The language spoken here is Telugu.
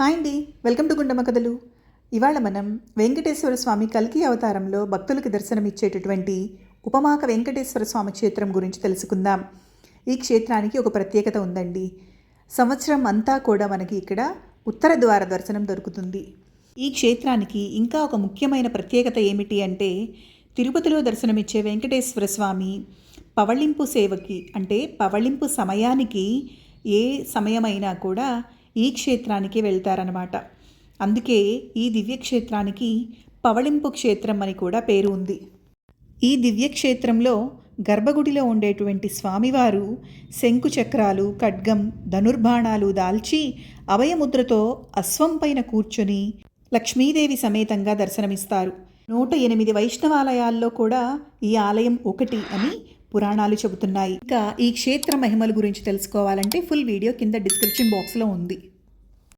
హాయ్ అండి. వెల్కమ్ టు గుండమ్మ కథలు. ఇవాళ మనం వెంకటేశ్వర స్వామి కల్కి అవతారంలో భక్తులకు దర్శనమిచ్చేటటువంటి ఉపమాక వెంకటేశ్వర స్వామి క్షేత్రం గురించి తెలుసుకుందాం. ఈ క్షేత్రానికి ఒక ప్రత్యేకత ఉందండి. సంవత్సరం అంతా కూడా మనకి ఇక్కడ ఉత్తర ద్వార దర్శనం దొరుకుతుంది. ఈ క్షేత్రానికి ఇంకా ఒక ముఖ్యమైన ప్రత్యేకత ఏమిటి అంటే తిరుపతిలో దర్శనమిచ్చే వెంకటేశ్వర స్వామి పవళింపు సేవకి అంటే పవళింపు సమయానికి ఏ సమయమైనా కూడా ఈ క్షేత్రానికి వెళ్తారనమాట అందుకే ఈ దివ్యక్షేత్రానికి పవళింపు క్షేత్రం అని కూడా పేరు ఉంది. ఈ దివ్యక్షేత్రంలో గర్భగుడిలో ఉండేటువంటి స్వామివారు శంకు చక్రాలు ఖడ్గం ధనుర్బాణాలు దాల్చి అభయముద్రతో అశ్వం పైన కూర్చొని లక్ష్మీదేవి సమేతంగా దర్శనమిస్తారు. నూట ఎనిమిది వైష్ణవాలయాల్లో కూడా ఈ ఆలయం ఒకటి అని పురాణాలు చెబుతున్నాయి. ఇంకా ఈ క్షేత్ర మహిమల గురించి తెలుసుకోవాలంటే ఫుల్ వీడియో కింద డిస్క్రిప్షన్ బాక్స్లో ఉంది.